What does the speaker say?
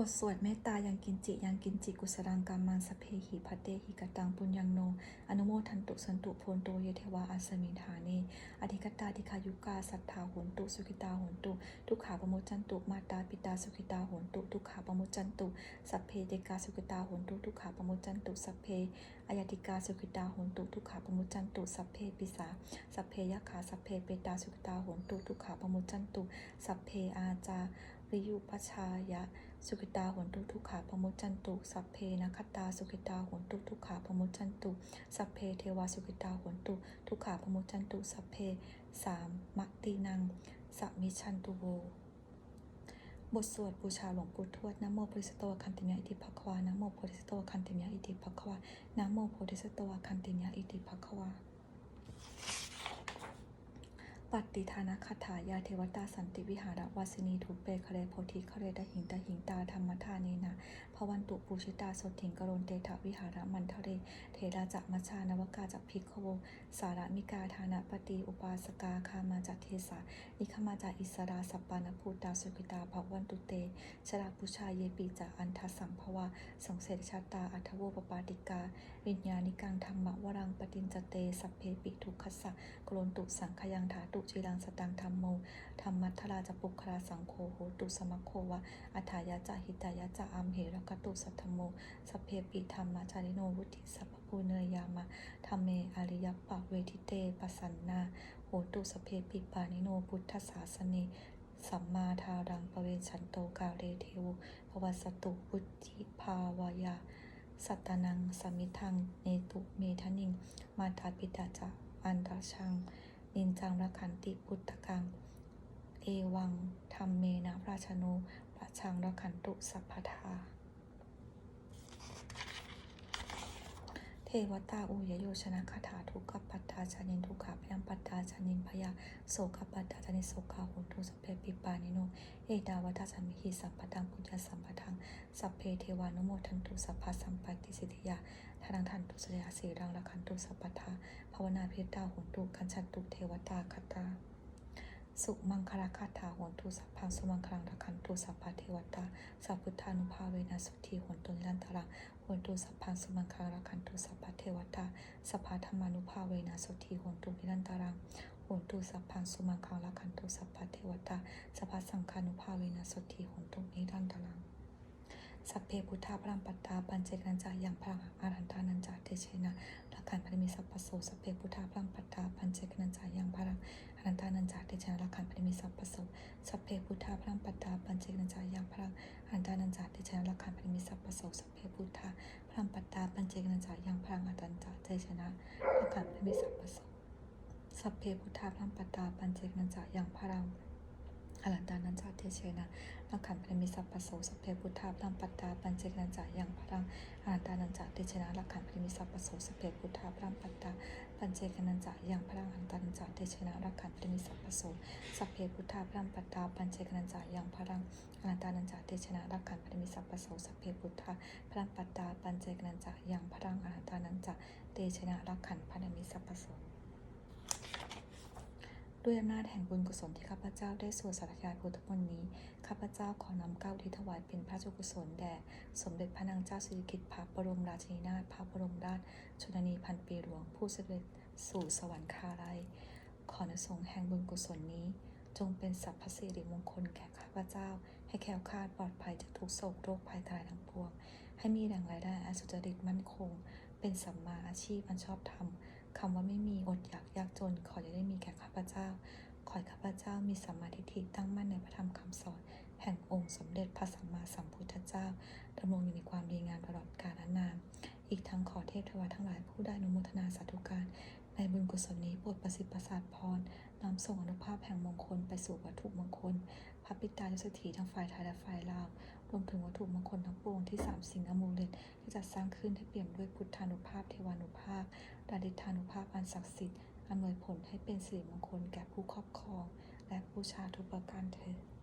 บทสวดเมตตายังกินจิยังกินจิกุสรังกามังสเพหิพัตเตหิกตังปุญญังโน อนุโมทันตุสันตุโพนโตเยเทวาอาสมิฐาเนอธิกตาธิคายุกาสัทธาโหนตุสุขิตาโหนตุ ทุกขาปมุจันตุมาตาปิตาสุขิตาโหนตุ ทุกขาปมุจันตุสัพเพเดกาสุขิตาโหนตุทุกขาปมุจันตุสัพเพอายติกาสุขิตาโหนตุทุกขาปมุจันตุสัพเพปิสาสัพเพยะขาสัพเพเปตาสุขิตาโหนตุทุกขาปมุจจันตุสัพเพอาจา ริยุปชายะ สุขิตาโหนตุทุกขาปมุจจันตุ สัพเพนะคตา สุขิตาโหนตุทุกขาปมุจจันตุ สัพเพเทวาสุขิตาโหนตุ ทุกขาปมุจจันตุ สัพเพสามมักตีนังสัมิชันตุโวบทสวดบูชาหลวงปู่ทวดนะโมโพธิสตวคันติยะอิติภควานะโมโพธิสตวคันติยะอิติภควานะโมโพธิสตวคันติยะอิติภควา ปัตติธานคาถายาเทวตาสันติวิหารวาสินีทุเปคะเรโพธิคะเรดหิงตาหิงตาธรรมทานีนะ พวันตุปูชิตาสดถิงกรณเตถวิหารมันทะเรเทราจะมัชชานวกาจักพิกโว สารมิกาธานะปฏิอุปาสกาคามาจากเทสานิคมาจากอิสราสัปปานภูตาสุกิตาภวันตุเต ชราปุชาเยปีจาอันทสัมภวาสงเสริชาตาอัทโวปปาติกา วิญญาณิกังธรรมวรังปตินจเต สัพเพปิทุกขสะกรนตุสังขยังถาตุจิรังสตังธรรมโมธรรมัทราจปุคราสังโฆโหตุสมโควะอัฏฐายะจหิตายะจะอัมเหระกตุสัทธโมสัพเพปิธรรมาจาริโนวุติสัพพูเนยามะธรรมเมอริยปะเวทิเตปสันนาโหตุสพเพปิปานิโนพุทธศาสเนสัมมาทารังปเวชันโตกาเรเทวภวัสตุพุทธิภาวายา สัตตนังสมิทังเนตุเมทนิง มาตาปิตาจะอันตาชัง นินจังระขันติพุทธกัง เอวังธรรมเมนะราชโนประชังระขันตุสัพพทา เทวตาอุยโยชนะคาถาทุกขปัตตาจานินทุกขาพยังปัตตาจานินพยาโสกปัตตาจานิโสกาหุนตุสเพปิปานิโนเอดาวัฏสัมมิหิสัมปทังปุญญสัมปทังสัพเพเทวานุโมทันตุสัพพสัมปติสิทธิยาทานังทันตุสยาสีรังละคันตุสัพพทาภาวนาเพิตาหุนตุกัญชันตุเทวตาคตาสุมังคลาคาถาหนตุสัพพังสุมังคลังรักขันตุสัพพเทวตาสัพพุทธานุภาเวนะสุทธิโหนตุนิรันตรัง หนตุสัพพังสุมังคลังรักขันตุสัพพเทวตาสัพพธรรมานุภาเวนะสุทธิโหนตุนิรันตรังโหนตุสัพพังสุมังคลังรักขันตุสัพพเทวตาสัพพสังฆานุภาเวนะสุทธิโหนตุนิรันตรังสัพเพพุทธาพรังปัตตาปัญเจกัญจายังพลังอารันตานันจาเตเชนะลักขันพริมิสัพพโสสัพเพพุทธาพรังปัตตาปัญเจกัญจายังพลัง รันตานันจาเตเชนะลักขันพริมิสัพพโสสัพเพพุทธาพรังปัตตาปัญเจกัญจายังพลังอารันตานันจาเตเชนะลักขันพริมิสัพพโสสัพเพพุทธาพรังปัตตาปัญเจกัญจายังพลังอารันตาเตเชนะลักขันพริมิสัพพโสสัพเพพุทธาพรังปัตตาปัญเจกัญจายังพลังอรันตานันจาเทเชนะนักขันพรมิสัพพโสสัพเพพุทธาพลังปัตตาปัญเจกนันจายังพลังอรันตานันจาเทเชนะนักขันพรมิสัพพโสสัพเพพุทธาพลังปัตตา ปัญเจกนันจายังพลังอันตันจาเทชนะรักขันพรมิสัพพโสสัพเพพุทธาพลังปัตตาปัญเจกนันจายังพลังอันตานันจาเทชนะรักขันพรมิสัพพโสสัพเพพุทธาพลังปัตตาปัญเจกนันจายังพลังอันตานันจาเตชนะรักขันพรมิสัพพโส ด้วยอำนาจแห่งบุญกุศลที่ข้าพเจ้าได้สวดสาธยายพุทธมนต์นี้ ข้าพเจ้าขอนำเก้าที่ถวายเป็นพระจ้ากุศลแด่สมเด็จพระนางเจ้าสิริกิติ์พระบรมราชินีนาถพระบรมราชชนนีพันปีหลวงผู้เสด็จสู่สวรรคาลัยขอในสงแห่งบุญกุศลนี้ จงเป็นสัพพสิริมงคลแก่ข้าพเจ้า ให้แคล้วคลาดปลอดภัยจากทุกโศกโรคภัยทลายทั้งปวง ให้มีแหล่งรายได้อันสุจริตมั่นคง เป็นสัมมาอาชีพอันชอบธรรม คำว่าไม่มีอดอยากยากจน ขออย่าได้มีแก่ข้าพเจ้า ขอให้ข้าพเจ้ามีสัมมาทิฏฐิตั้งมั่นในพระธรรมคำสอน แห่งองค์สมเด็จพระสัมมาสัมพุทธเจ้าดำรงอยู่ในความดีงามตลอดกาลนาน อีกทั้งขอเทพเทวาทั้งหลายผู้ได้นุโมทนาสาธุการ ในบุญกุศลนี้โปรดประสิทธิ์ประสาทพรนำส่งอนุภาพแห่งมงคลไปสู่วัตถุมงคล พระปิตานุสถีทั้งฝ่ายไทยและฝ่ายลาว รวมถึงวัตถุมงคลทั้งปวงที่สามสิงอมูลเลตที่จัดสร้างขึ้นให้เปี่ยมด้วยพุทธานุภาพ เทวานุภาพดาดิธานุภาพอันศักดิ์สิทธิ์อำนวยผลให้เป็นสิริมงคลแก่ผู้ครอบครอง และผู้ชาทุกประการเถิด